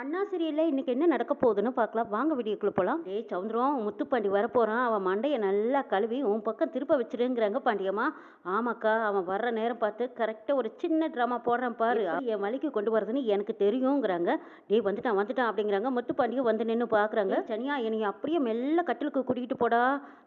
அண்ணா சீரியல்ல இன்னைக்கு என்ன நடக்க போகுதுன்னு பார்க்கலாம். வாங்க வீடியோக்குள்ள போலாம். டேய் சவுந்தரம் முத்துப்பாண்டி வரப்போறான் அவன் மண்டையை நல்லா கழுவி உன் பக்கம் திருப்ப வச்சிருங்கிறாங்க பாண்டியம்மா. ஆமாக்கா அவன் வர்ற நேரம் பார்த்து கரெக்டாக ஒரு சின்ன ட்ராமா போடுறான் பாரு. என் வழிக்கு கொண்டு வரதுன்னு எனக்கு தெரியுங்கிறாங்க. டேய் வந்துட்டான் வந்துட்டான் அப்படிங்கிறாங்க. முத்துப்பாண்டியும் வந்து நின்று பார்க்குறாங்க சனியா என்னை அப்படியே மெல்ல கட்டிலுக்கு கூட்டிகிட்டு போடா.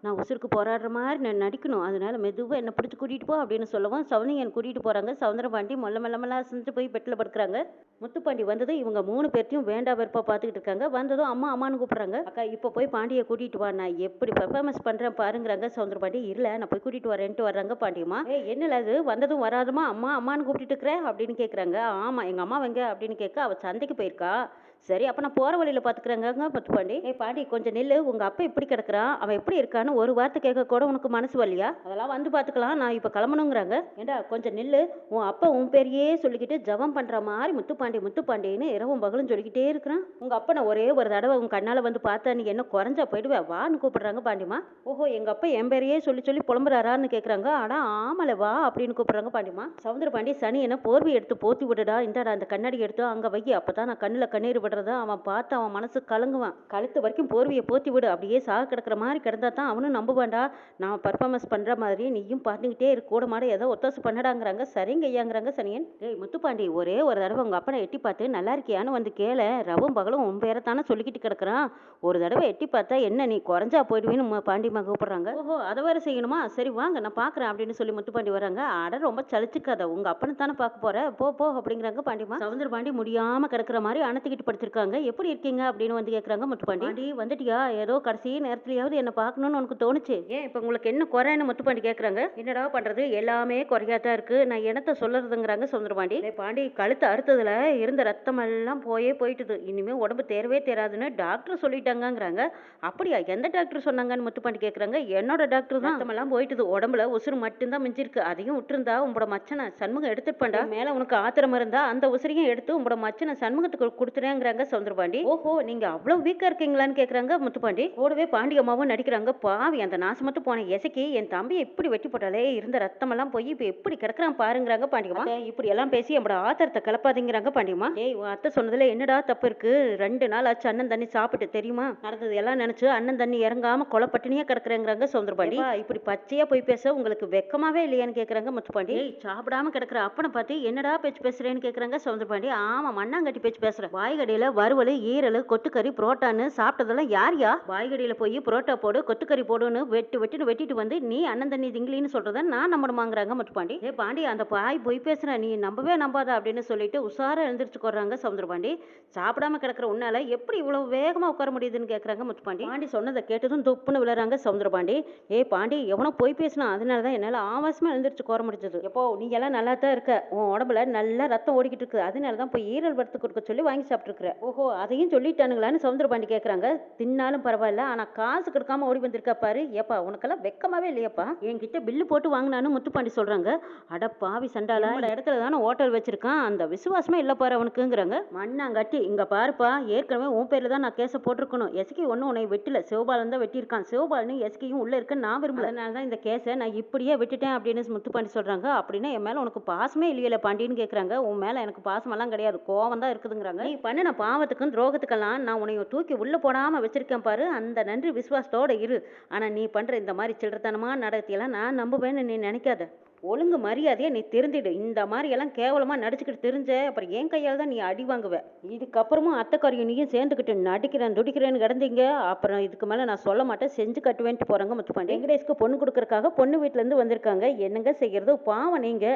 நான் உசுருக்கு போராடுற மாதிரி நான் நடிக்கணும். அதனால மெதுவாக என்னை பிடிச்சி கூட்டிகிட்டு போ அப்படின்னு சொல்லவும் சவுந்தரியன் கூட்டிகிட்டு போகிறாங்க சவுந்தரம் பாண்டி மொல்ல மெல்ல மெல்ல செஞ்சு போய் பெட்டில் படுக்கிறாங்க. முத்துப்பாண்டி வந்தது இவங்க மூணு பேர்த்தையும் வேண்டா வெறுப்பா பார்த்துக்கிட்டு இருக்காங்க. வந்ததும் அம்மா அம்மான்னு கூப்பிட்றாங்க. அக்கா இப்போ போய் பாண்டியை கூட்டிகிட்டு வா. நான் எப்படி பெர்ஃபார்மன்ஸ் பண்ணுறேன் பாருங்கிறாங்க. சவுந்தர பாண்டி இல்லை நான் போய் கூட்டிகிட்டு வரேன்ட்டு வர்றாங்க பாண்டியம்மா. ஏ என்னல அது வந்ததும் வராதுமா அம்மா அம்மான்னு கூப்பிட்டுட்டு இருக்கிறேன் அப்படின்னு கேட்குறாங்க ஆமாம் எங்கள் அம்மா வெங்க அப்படின்னு கேட்க அவள் சந்தைக்கு போயிருக்கா. சரி அப்போ நான் போகிற வழியில் பார்த்துக்கிறேங்க பத்து பாண்டி. ஏ பாண்டி கொஞ்சம் நில்லு. உங்கள் அப்பா எப்படி கிடக்குறான்? அவன் எப்படி இருக்கான்னு ஒரு வார்த்தை கேட்க கூட உனக்கு மனசு வழியா அதெல்லாம் வந்து பார்த்துக்கலாம் நான் இப்போ கிளம்பணுங்கிறாங்க. ஏண்டா கொஞ்சம் நில்லு. உன் அப்பா உன் பேரையே சொல்லிக்கிட்டு ஜபம் பண்ணுற மாதிரி முத்துப்பாண்டி முத்துப்பாண்டின்னு இரவும் பகலும் சொல்லிக்கிட்டே இருக்கிறான். உங்கள் அப்பா நான் ஒரே ஒரு தடவை உன் கண்ணால் வந்து பார்த்தா நீ என்ன குறைஞ்சா போயிடுவேன் வான்னு கூப்பிடுறாங்க பாண்டிமா ஓஹோ எங்கள் அப்பா என் பேரையே சொல்லி சொல்லி புலம்புறாரான்னு கேட்குறாங்க ஆனால் ஆமலை வா அப்படின்னு கூப்பிட்றாங்க பாண்டிமா சவுந்தர பாண்டி சனி என்ன போர்வை எடுத்து போத்தி விடுடா. இந்தாடா அந்த கண்ணாடி எடுத்து அங்கே வை. அப்போ தான் நான் கண்ணில் கண்ணீர் விடுறத அவன் பார்த்து அவன் மனசு கலங்குவான். கழுத்து வரைக்கும் போர்வையை போத்தி விடு. அப்படியே சாக கிடக்கிற மாதிரி கிடந்தா தான் அவனும் நம்புவான்டா. நான் பர்ஃபார்மன்ஸ் பண்ணுற மாதிரி நீயும் பார்த்துக்கிட்டே இரு. கூட மாட ஏதோ ஒத்தாசு பண்ணடாங்கிறாங்க. சரிங்க ஐயாங்கிறாங்க சனியன். டேய் முத்துப்பாண்டி ஒரே ஒரு தடவை உங்கள் அப்பனை எட்டி பார்த்து நல்லா இருக்கியான்னு வந்து கேள. ரவும் பகலும் உன் பேரை தானே சொல்லிக்கிட்டு கிடக்குறான். ஒரு தடவை எட்டி பார்த்தா என்ன நீ குறைஞ்சா போயிடுவேன்னு ம- கூப்பிட்றாங்க கூப்பிடுறாங்க. ஓஹோ அதை வேறு செய்யணுமா? சரி வாங்க நான் பார்க்குறேன் அப்படின்னு சொல்லி முத்துப்பாண்டி வராங்க. அட ரொம்ப சலிச்சுக்காத. உங்கள் அப்பனை தானே பார்க்க போகிற போ போ அப்படிங்கிறாங்க பாண்டிமா சவுந்தர பாண்டி முடியாமல் கிடக்கிற மாதிரி அணத்துக்கிட்டு படுத்திருக்காங்க எப்படி இருக்கீங்க? அப்படின்னு வந்து கேட்குறாங்க முத்துப்பாண்டி. பாண்டி வந்துட்டியா? ஏதோ கடைசி நேரத்துலயாவது என்ன பார்க்கணும்னு உனக்கு தோணுச்சு. ஏன் இப்போ உங்களுக்கு என்ன குறைன்னு முத்துப்பாண்டி கேட்குறாங்க என்னடா பண்ணுறது எல்லாமே குறையா தான் இருக்கு. நான் என்னத்த சொல்லுறதுங்கிறாங்க சவுந்தர பாண்டி "டேய் பாண்டி கழுத்து அறுத்ததுல இருந்த ரத்தம் எல்லாம் போயே போயிட்டுது. இனிமே உடம்பு தேரவே தேராதுன்னு டாக்டர் சொல்லிட்டாங்கங்கிறாங்க. அப்படியா? எந்த டாக்டர் சொன்னாங்கன்னு முத்துப்பாண்டி கேட்குறாங்க என்னோட டாக்டர் தான். ரத்தமெல்லாம் போயிட்டுது. உடம்புல உசுறு மட்டும்தான் மிஞ்சிருக்கு. அதையும் விட்டுருந்தா உங்களோட மச்சனை சண்முகம் எடுத்துப்பண்டா மேல உனக்கு ஆத்திரம் இருந்தா அந்த உசுரையும் எடுத்து உங்களோட மச்சனை சண்முகத்துக்கு கொடுத்துறேங்கிறாங்க சவுந்தரபாண்டி. ஓஹோ நீங்க அவ்வளவு வீக்கா இருக்கீங்களான்னு கேக்குறாங்க முத்துப்பாண்டி. கூடவே பாண்டி அம்மாவும் நடிக்கிறாங்க. பாவி அந்த நாசமத்து போன எசக்கி என் தம்பியை இப்படி வெட்டி போட்டாலே இருந்த ரத்தமெல்லாம் போய் இப்ப எப்படி கிடக்குறான் பாருங்கிறாங்க பாண்டியம்மா "அத்தை, இப்படி எல்லாம் பேசி நம்மளோட ஆத்திரத்தை கிளப்பாதீங்கிறாங்க பாண்டியம்மா ஏய் அத்தை சொன்னதுல என்னடா தப்பு இருக்கு? ரெண்டு நாள் ஆச்சு அண்ணன் தண்ணி சாப்பிட்டு தெரியுமா? நடந்தது எல்லாம் நினைச்சு அண்ணன் தண்ணி இறங்காம கொலை பட்டினியா கிடக்குறேங்கிறாங்க சவுந்தரபாண்டி. "ஏப்பா, இப்படி பச்சையா போய் பேச உங்களுக்கு வெக்கமாவே இல்லையான்னு கேக்குறாங்க முத்துப்பாண்டி. ஏய் சாப்பிடாம கிடக்குற அப்பனை பார்த்து என்னடா பேச்சு பேசுறேன்னு கேக்குறாங்க சவுந்தரபாண்டி. ஆமா மண்ணாங்கட்டி பேச்சு பேசுறேன். வாய்கடியில வறுவல் ஈரல் கொத்துக்கறி புரோட்டான்னு சாப்பிட்டதெல்லாம் யார் யா வாய்கடியில போய் புரோட்டா போடு கொத்துக்கறி போடுன்னு வெட்டு வெட்டுன்னு வெட்டிட்டு வந்து நீ அண்ணன் தண்ணி திங்கிலின்னு சொல்றத நான் நம்பணுமாங்கிறாங்க முத்துப்பாண்டி ஏ பாண்டி அந்த பாய் போய் பேசுற நீ நம்பவே நம்பாத அப்படின்னு சொல்லிட்டு உஷாரா எழுந்திரிச்சு கொடுறாங்க சவுந்தர பாண்டி சாப்பிடாம கிடக்குற உன்னால எப்படி இவ்வளவு வேகமா உட்கார முடியுதுன்னு கேக்குறாங்க முத்துப்பாண்டி பாண்டி சொன்னதை கேட்டதும் தொப்புன்னு விழுறாங்க சவுந்தரபாண்டி. ஏ பாண்டி எவனோ போய் பேசினா அதனால தான் என்னால் ஆவாசமாக எழுந்திரிச்சு கோர முடிஞ்சது. எப்போ நீ எல்லாம் நல்லா தான் இருக்க. உன் உடம்புல நல்லா ரத்தம் ஓடிக்கிட்டு இருக்கு. அதனால தான் போய் ஈரல் வறுத்து கொடுக்க சொல்லி வாங்கி சாப்பிட்ருக்குற ஓஹோ அதையும் சொல்லிட்டானுங்களான்னு சவுந்தரபாண்டி கேட்குறாங்க தின்னாலும் பரவாயில்ல ஆனால் காசு கொடுக்காம ஓடி வந்திருக்கா பாரு. ஏப்பா உனக்கெல்லாம் வெக்கமாவே இல்லையாப்பா. என்கிட்ட பில்லு போட்டு வாங்கினான்னு முத்துப்பாண்டி சொல்கிறாங்க அட பாவி சண்டாலா இந்த இடத்துல தானே ஹோட்டல் வச்சிருக்கான். அந்த விசுவாசமே இல்லை பாரு அவனுக்குங்கிறாங்க. மண்ணாங்கட்டி இங்கே பாருப்பா ஏற்கனவே உன் பேரில் தான் நான் கேஸை போட்டிருக்கணும். எஸ்கி ஒன்றும் உன்னை வெட்டில. சிவபாலன் தான் வெட்டியிருக்கான். சிவபாலனும் எஸ்கியும் உள்ளே இருக்க. நான் விரும்பல. அதனால தான் இந்த கேஸை நான் இப்படியே விட்டுட்டேன் அப்படின்னு முத்துப்பாண்டி சொல்கிறாங்க அப்படின்னா என் மேலே உனக்கு பாசமே இல்லையில பாண்டின்னு கேட்குறாங்க உன் மேலே எனக்கு பாசமெல்லாம் கிடையாது. கோவம் தான் இருக்குதுங்கிறாங்க. நீ பண்ணின பாவத்துக்கும் துரோகத்துக்கெல்லாம் நான் உன்னை தூக்கி உள்ளே போடாமல் வச்சிருக்கேன் பாரு. அந்த நன்றி விசுவாசத்தோடு இரு. ஆனால் நீ பண்ணுற இந்த மாதிரி சில்லறத்தனமாக நடத்தியெல்லாம் நான் நம்புவேன்னு நீ நினைக்காத. ஒழுங்கு மரியாதையை நீ திருந்திடு. இந்த மாதிரியெல்லாம் கேவலமாக நடிச்சுக்கிட்டு தெரிஞ்ச அப்புறம் என் கையால் தான் நீ அடி வாங்குவ. இதுக்கப்புறமும் அத்தைக்காரியும் நீயும் சேர்ந்துக்கிட்டு நடிக்கிறேன் துடிக்கிறேன்னு கிடந்தீங்க. அப்புறம் இதுக்கு மேலே நான் சொல்ல மாட்டேன். செஞ்சு கட்டுவேன்ட்டு மற்ற முத்துப்பாண்டி. வெங்கடேஷ்க்கு பொண்ணு கொடுக்கறக்காக பொண்ணு வீட்டிலேருந்து வந்திருக்காங்க. என்னங்க செய்கிறது பாவம் நீங்க.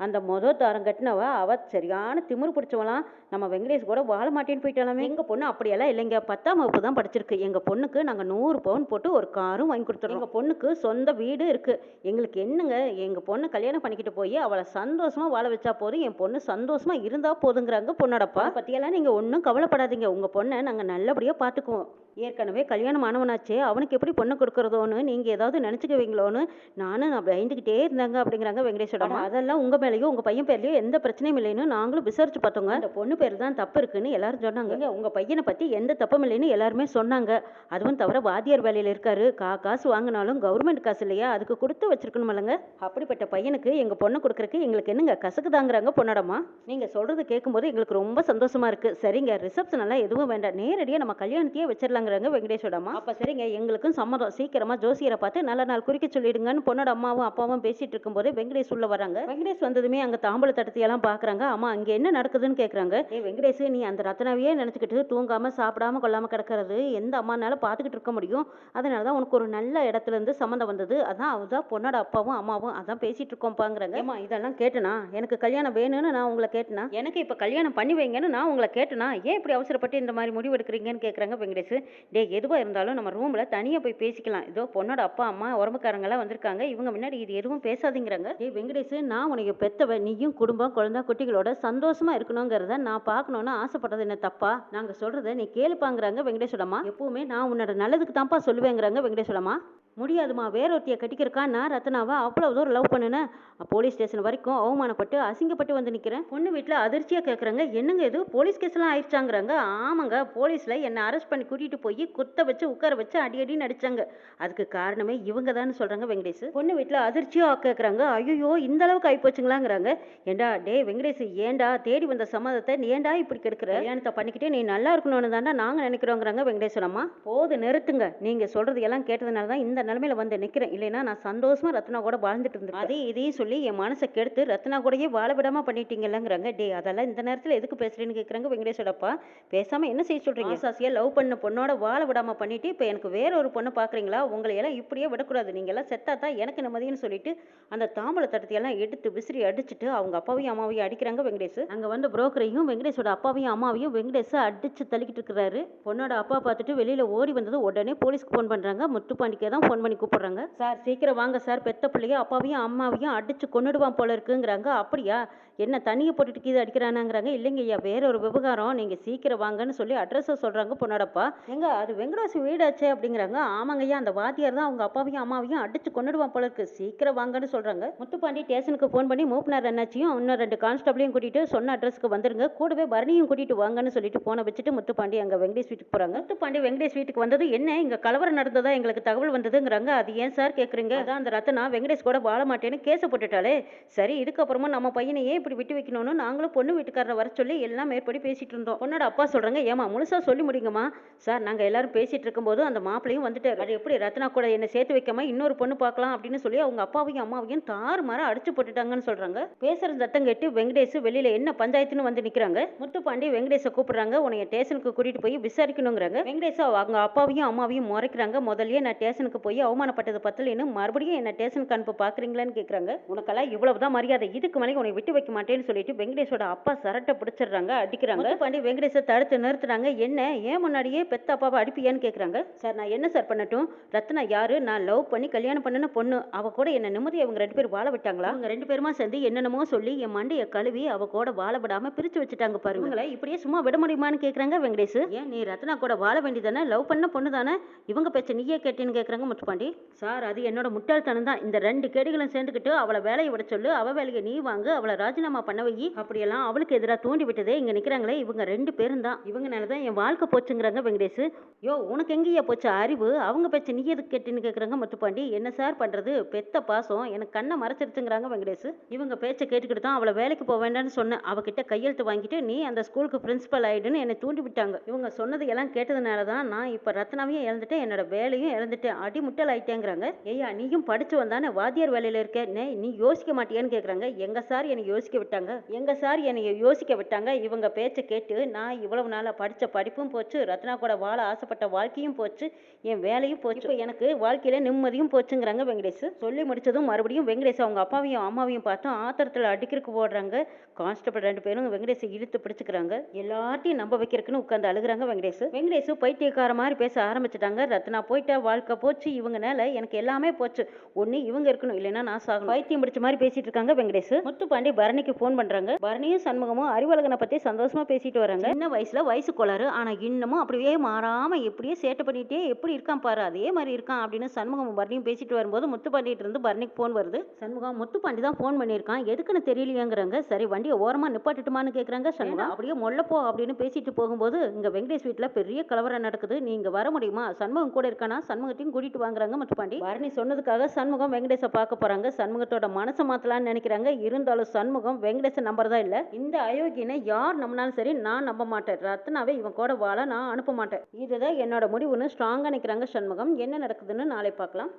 அந்த மொத தாரம் கட்டினவ அவ சரியான திமிரு பிடிச்சவளாம் நம்ம வெங்கடேஷ் கூட வாழ மாட்டேன்னு போயிட்டாலாமே எங்க பொண்ணு அப்படியெல்லாம் இல்லைங்க. பத்தாம் வகுப்பு தான் படிச்சிருக்கு. எங்க பொண்ணுக்கு நாங்க நூறு பவுன் போட்டு ஒரு காரும் வாங்கி கொடுத்துறோம் எங்க பொண்ணுக்கு சொந்த வீடு இருக்கு. எங்களுக்கு என்னங்க? எங்க பொண்ணு கல்யாணம் பண்ணிக்கிட்டு போய் அவளை சந்தோஷமா வாழ வச்சா போதும். என் பொண்ணு சந்தோஷமா இருந்தா போதுங்கிறாங்க பொண்ணோடப்பா. பத்தியெல்லாம் நீங்க ஒன்றும் கவலைப்படாதீங்க. உங்க பொண்ணை நாங்க நல்லபடியா பாத்துக்குவோம். ஏற்கனவே கல்யாணம் ஆனவனாச்சே அவனுக்கு எப்படி பொண்ணு கொடுக்குறதோன்னு நீங்கள் ஏதாவது நினச்சிக்குவீங்களோன்னு நானும் நான் பயந்துக்கிட்டே இருந்தாங்க அப்படிங்கிறாங்க வெங்கடேஸ்வரம் அதெல்லாம் உங்கள் மேலேயும் உங்கள் பையன் பேர்லையும் எந்த பிரச்சனையும் இல்லைன்னு நாங்களும் விசாரிச்சு பார்த்தோங்க. அந்த பொண்ணு பேர் தான் தப்பு இருக்குன்னு எல்லாரும் சொன்னாங்க. உங்கள் பையனை பற்றி எந்த தப்பும் இல்லைன்னு எல்லாருமே சொன்னாங்க. அதுவும் தவிர வாத்தியார் வேலையில் இருக்காரு. கா காசு வாங்கினாலும் கவர்மெண்ட் காசு இல்லையா? அதுக்கு கொடுத்து வச்சிருக்கணும் இல்லைங்க? அப்படிப்பட்ட பையனுக்கு எங்கள் பொண்ணை கொடுக்குறக்கு எங்களுக்கு என்னங்க கசக்குதாங்கிறாங்க பொண்ணடமா நீங்கள் சொல்கிறது கேட்கும்போது எங்களுக்கு ரொம்ப சந்தோஷமா இருக்கு. சரிங்க ரிசப்ஷன் எல்லாம் எதுவும் வேண்டாம். நேரடியாக நம்ம கல்யாணத்தையே வச்சிடலாங்கிறாங்க வெங்கடேஸ்வரம்மா அப்போ சரிங்க எங்களுக்கும் சம்மதம். சீக்கிரமா ஜோசியரை பார்த்து நல்ல நாள் குறிக்க சொல்லிடுங்கன்னு பொண்ணோட அம்மாவும் அப்பாவும் பேசிட்டு இருக்கும்போது வெங்கடேஷ் உள்ள வராங்க. வெங்கடேஷ் வந்ததுமே அங்கே தாம்பூல தட்டத்தையெல்லாம் பார்க்குறாங்க அம்மா அங்கே என்ன நடக்குதுன்னு கேட்குறாங்க ஏ வெங்கடேஷ் நீ அந்த ரத்னாவையே நினச்சிக்கிட்டு தூங்காம சாப்பிடாம கொள்ளாம கிடக்கிறது எந்த அம்மானால பார்த்துக்கிட்டு இருக்க முடியும். அதனால தான் உனக்கு ஒரு நல்ல இடத்துல இருந்து சம்மந்தம் வந்தது. அதான் அவதான் பொண்ணோட அப்பாவும் அம்மாவும் அதான் பேசிட்டு இருக்கோம்ப்பாங்கிறாங்க ஏம்மா இதெல்லாம் கேட்டனா? எனக்கு கல்யாணம் வேணும்னு நான் உங்களை கேட்டனா? எனக்கு இப்போ கல்யாணம் பண்ணி வைங்கன்னு நான் உங்களை கேட்டனா? ஏன் இப்படி அவசரப்பட்டு இந்த மாதிரி முடிவு எடுக்கிறீங்கன்னு கேட்குறாங்க வெங்கடேஷ். டே எதுவாக இருந்தாலும் நம்ம ரூமில் தனியாக போய் பேசிக்கலாம். இதோ பொண்ணோட அப்பா அம்மா உறவுக்காரங்களாம் வந்திருக்காங்க. இவங்க முன்னாடி இது எதுவும் பேசாதீங்கிறாங்க. டே வெங்கடேஷ் நான் உனக்கு பெத்தவ நீயும் குடும்பம் குழந்தை குட்டிகளோட சந்தோஷமா இருக்கணுங்கிறத நான் பார்க்கணுன்னு ஆசைப்பட்டது என்ன தப்பா? நாங்கள் சொல்கிறத நீ கேளுப்பாங்கிறாங்க வெங்கடேஸ்வரம்மா எப்பவுமே நான் உன்னோட நல்லதுக்கு தான்ப்பா சொல்லுவேங்கிறாங்க வெங்கடேஸ்வரம்மா முடியாதுமா வேறொருத்தியை கட்டிக்கிறக்கா நான் ரத்னாவை அவ்வளோ தூரம் லவ் பண்ணுனேன் போலீஸ் ஸ்டேஷன் வரைக்கும் அவமானப்பட்டு அசிங்கப்பட்டு வந்து நிற்கிறேன் பொண்ணு வீட்டில் அதிர்ச்சியாக கேட்குறாங்க என்னங்க இது? போலீஸ் கேஸ்லாம் ஆயிடுச்சாங்கிறாங்க ஆமாங்க போலீஸில் என்னை அரெஸ்ட் பண்ணி கூட்டிகிட்டு போய் குத்த வச்சு உட்கார வச்சு அடி அடி நடிச்சாங்க அதுக்கு காரணமே இவங்க தான் சொல்கிறாங்க வெங்கடேஷ். பொண்ணு வீட்டில் அதிர்ச்சியாக கேட்குறாங்க ஐயோ இந்த அளவுக்கு ஆகிப்போச்சுங்களாங்கிறாங்க ஏண்டா டே வெங்கடேஷ் ஏண்டா தேடி வந்த சம்மதத்தை நீ ஏண்டா இப்படி கெடுக்கிற? கல்யாணத்தை பண்ணிக்கிட்டே நீ நல்லா இருக்கணும்னு தாண்டா நாங்கள் நினைக்கிறோங்கிறாங்க வெங்கடேஸ்வரம்மா. போது நிறுத்துங்க. நீங்கள் சொல்கிறது எல்லாம் கேட்டதுனால தான் இந்த நிலமையில வந்து நிற்கிறேன் இல்லைன்னா நான் சந்தோஷமா ரத்னா கூட வாழ்ந்துட்டு இருந்தேன் அதே இதையும் சொல்லி என் மனசை கெடுத்து ரத்னா கூடயே வாழ விடாம பண்ணிட்டீங்கல்லங்கிறாங்க. டே அதெல்லாம் இந்த நேரத்தில் எதுக்கு பேசுறேன்னு கேட்குறாங்க வெங்கடேஸ்வரப்பா பேசாம என்ன செய்ய சொல்றீங்க? ஆசாசியா லவ் பண்ண பொண்ணோட வாழ விடாம பண்ணிட்டு இப்போ எனக்கு வேற ஒரு பொண்ணை பார்க்குறீங்களா உங்களை எல்லாம் இப்படியே விடக்கூடாது. நீங்க எல்லாம் செத்தா தான் எனக்கு நிம்மதின்னு சொல்லிட்டு அந்த தாம்பள தட்டத்தையெல்லாம் எடுத்து விசிறி அடிச்சுட்டு அவங்க அப்பாவையும் அம்மாவையும் அடிக்கிறாங்க வெங்கடேஷ். அங்க வந்து புரோக்கரையும் வெங்கடேஷோட அப்பாவையும் அம்மாவையும் வெங்கடேஷ் அடிச்சு தள்ளிக்கிட்டு இருக்கிறாரு. பொண்ணோட அப்பா பார்த்துட்டு வெளியில ஓடி வந்தது உடனே போலீஸ்க்கு ஃபோன் பண்றாங்க. முத்துப்பாண்டிக்கே தான் ஃபோன் பண்ணி கூப்பிட்றாங்க. சார் சீக்கிரம் வாங்க சார். பெத்த பிள்ளைய அப்பாவையும் அம்மாவையும் அடித்து கொன்னுடுவான் போல இருக்குங்கிறாங்க. அப்படியா? என்ன தண்ணியை போட்டுட்டு கீது அடிக்கிறானாங்கிறாங்க? இல்லைங்க ஐயா வேற ஒரு விவகாரம். நீங்க சீக்கிரம் வாங்கன்னு சொல்லி அட்ரஸை சொல்றாங்க பொண்ணோடப்பா. எங்க அது வெங்கடாசி வீடாச்சே அப்படிங்கிறாங்க. ஆமாங்க ஐயா அந்த வாத்தியார் தான் அவங்க அப்பாவையும் அம்மாவையும் அடிச்சு கொண்டுடுவான் போல இருக்கு. சீக்கிரம் வாங்கன்னு சொல்றாங்க. முத்துப்பாண்டி ஸ்டேஷனுக்கு ஃபோன் பண்ணி மூப்பனார் அண்ணாச்சியும் இன்னும் ரெண்டு கான்ஸ்டபிளையும் கூட்டிட்டு சொன்ன அட்ரஸ்க்கு வந்துருங்க. கூடவே பரணியும் கூட்டிட்டு வாங்கன்னு சொல்லிட்டு போன வச்சுட்டு முத்துப்பாண்டி அங்க வெங்கடேஷ் வீட்டுக்கு போறாங்க. முத்துப்பாண்டி வெங்கடேஷ் வீட்டுக்கு வந்தது என்ன? இங்க கலவரம் நடந்ததா? எங்களுக்கு தகவல் வந்ததுங்கிறாங்க. அது ஏன் சார் கேக்குறீங்க? அதான் அந்த ரத்தனா வெங்கடேஷ் கூட வாழ மாட்டேன்னு கேஸை போட்டுட்டாலே சரி இதுக்கப்புறமா நம்ம பையனையே இப்படி விட்டு வைக்கணும்னு நாங்களும் பொண்ணு வீட்டுக்காரரை வர சொல்லி எல்லாம் மேற்படி பேசிட்டு இருந்தோம். பொண்ணோட அப்பா சொல்றாங்க ஏமா முழுசா சொல்லி முடியுங்கம்மா சார் நாங்க எல்லாரும் பேசிட்டு இருக்கும்போது அந்த மாப்பிளையும் வந்துட்டு அது எப்படி ரத்னா கூட என்ன சேர்த்து வைக்காம இன்னொரு பொண்ணு பார்க்கலாம் அப்படின்னு சொல்லி அவங்க அப்பாவையும் அம்மாவையும் தாறு மாற அடிச்சு போட்டுட்டாங்கன்னு சொல்றாங்க. பேசுற சத்தம் கேட்டு வெங்கடேஷ் வெளியில என்ன பஞ்சாயத்துன்னு வந்து நிக்கிறாங்க. முத்துப்பாண்டி வெங்கடேஷை கூப்பிடுறாங்க. உன்னைய ஸ்டேஷனுக்கு கூட்டிட்டு போய் விசாரிக்கணுங்கிறாங்க. வெங்கடேஷ் அவங்க அப்பாவையும் அம்மாவையும் முறைக்கிறாங்க. முதல்ல நான் ஸ்டேஷனுக்கு போய் அவமானப்பட்டது பத்தலைன்னு மறுபடியும் என்ன ஸ்டேஷனுக்கு அனுப்ப பாக்குறீங்களான்னு கேக்குறாங்க. உனக்கெல்லாம் இவ்வளவுதான் மரியாதை. இதுக்கு மேலே உன்னை விட்டு வைக்க மாட்டேன்னு சொல்லிட்டு வெங்கடேஷோட அப்பா சரட்டை பிடிச்சிடுறாங்க அடிக்கிறாங்க. பாண்டி வெங்கடேஷை தடுத்து நிறுத்துறாங்க. என்ன? ஏன் முன்னாடியே பெத்த அப்பாவை அடிப்பியான்னு கேக்குறாங்க. சார் நான் என்ன சார் பண்ணட்டும்? ரத்னா யாரு? நான் லவ் பண்ணி கல்யாணம் பண்ணின பொண்ணு. அவ கூட என்ன நிம்மதி அவங்க ரெண்டு பேரும் வாழ விட்டாங்களா? அவங்க ரெண்டு பேருமா சேர்ந்து என்னென்னமோ சொல்லி என் மண்டைய கழுவி அவ கூட வாழ விடாம பிரிச்சு வச்சுட்டாங்க பாருங்க. இவங்களை இப்படியே சும்மா விட முடியுமான்னு கேக்குறாங்க வெங்கடேஷ். ஏன்? நீ ரத்னா கூட வாழ வேண்டியதானே? லவ் பண்ண பொண்ணு தானே? இவங்க பேச்ச நீயே கேட்டேன்னு கேக்குறாங்க முத்துப்பாண்டி சார் அது என்னோட முட்டாள்தனம் தான். இந்த ரெண்டு கேடுகளும் சேர்ந்துக்கிட்டு அவளை வேலையை விட சொல்லு. அவ வேலையை நீ வாங்கு. அவளை ராஜினாமா பண்ண வை. அப்படியெல்லாம் அவளுக்கு எதிராக தூண்டி விட்டதே இங்க நிக்கிறாங்களே இவங்க ரெண்டு பேரும் தான். இவங்கனால தான் என் வாழ்க்கை போச்சுங்கிறாங்க வெங்கடேஷ். யோ உனக்கு எங்கேயா போச்சு அறிவு? அவங்க பேச்ச நீ எதுக்கு கேட்டுன்னு கேக்குறாங்க முத்துப்பாண்டி. என்ன சார் பண்றது? பெத்த பாசம். எனக்கு கண்ணை மறைச்சிருச்சுங்கிறாங்க வெங்கடேஷ். இவங்க பேச்சை கேட்டுக்கிட்டு தான் அவளை வேலைக்கு போக வேண்டாம்னு சொன்னேன் அவகிட்ட கையெழுத்து வாங்கிட்டு நீ அந்த ஸ்கூலுக்கு பிரின்சிபல் ஆயிடுன்னு என்னை தூண்டி விட்டாங்க. இவங்க சொன்னது எல்லாம் கேட்டதுனால தான் நான் இப்போ ரத்னாவையும் இழந்துட்டேன் என்னோட வேலையும் இழந்துட்டேன். அடி முட்டல் ஆயிட்டேங்கிறாங்க. ஐயா நீயும் படிச்சு வந்தானே? வாத்தியார் வேலையில இருக்க? நீ யோசிக்க மாட்டியான்னு கேக்குறாங்க. எங்க சார் என்னை யோசிக்க விட்டாங்க. எங்க சார் என்னை யோசிக்க விட்டாங்க. இவங்க பேச்சை கேட்டு நான் இவ்வளவு நாளா படிச்ச படிப்பும் போச்சு. ரத்னா கூட வாழ ஆசைப்பட்ட வாழ்க்கையும் போச்சு. என் வேலையும் போச்சு. இப்போ எனக்கு வாழ்க்கையில நிம்மதியும் போச்சுங்கிறாங்க வெங்கடேஷ். சொல்லி முடிச்சதும் மறுபடியும் வெங்கடேஷ் அவங்க அப்பாவையும் அம்மாவையும் பார்த்து ஆத்திரத்துல அடிக்கிறதுக்கு போடுறாங்க கான்ஸ்டபிள் ரெண்டு பேரும் வெங்கடேஷை இழுத்து பிடிச்சுக்கிறாங்க. எல்லார்ட்டையும் நம்ப வைக்கிறதுக்குன்னு உட்காந்து அழுகுறாங்க வெங்கடேஷ். வெங்கடேஷ் பைத்தியக்கார மாதிரி பேச ஆரம்பிச்சிட்டாங்க. ரத்னா போயிட்டா வாழ்க்கை போச்சு. இவங்கனால எனக்கு எல்லாமே போச்சு. ஒன்று இவங்க இருக்கணும். இல்லைன்னா நான் சாகணும். வைத்தியம் பிடிச்ச மாதிரி பேசிட்டு இருக்காங்க வெங்கடேஷ். முத்துப்பாண்டி பரணிக்கு ஃபோன் பண்றாங்க. பரணியும் சண்முகமும் அறிவழகனை பத்தி சந்தோஷமா பேசிட்டு வராங்க. சின்ன வயசுல வயசு கோளாறு. ஆனா இன்னமும் அப்படியே மாறாம எப்படியே சேட்டை பண்ணிட்டே எப்படி இருக்கான் பாரு அதே மாதிரி இருக்கான் அப்படின்னு சண்முகமும் பரணியும் பேசிட்டு வரும்போது முத்துப்பாண்டிட்டு இருந்து பரணிக்கு ஃபோன் வருது. சண்முகம் முத்துப்பாண்டி தான் ஃபோன் பண்ணியிருக்கான். எதுக்குன்னு தெரியலையேங்கிறாங்க. சரி வண்டியை ஓரமா நிப்பாட்டுட்டுமான்னு கேக்குறாங்க. சண்முகம் அப்படியே மொல்லப்போ அப்படின்னு பேசிட்டு போகும்போது இங்க வெங்கடேஷ் வீட்டுல பெரிய கலவரம் நடக்குது. நீங்க வர முடியுமா? சண்முகம் கூட இருக்கானா? சண்முகத்தையும் கூட்டிட்டு வாங்குறாங்க முத்துப்பாண்டி. பரணி சொன்னதுக்காக சண்முகம் வெங்கடேஷை பார்க்க போறாங்க. சண்முகத்தோட மனசை மாத்தலாம்னு நினைக்கிறாங்க. இருந்தாலும் சண்முகம் வெங்கடேஷ நம்பர் தான் இல்லை? இந்த அயோக்கியனை யார் நம்பினாலும் சரி நான் நம்ப மாட்டேன். ரத்னாவே இவன் கூட வாழ நான் அனுப்ப மாட்டேன். இதுதான் என்னோட முடிவுன்னு ஸ்ட்ராங்காக நினைக்கிறாங்க சண்முகம். என்ன நடக்குதுன்னு நாளை பார்க்கலாம்.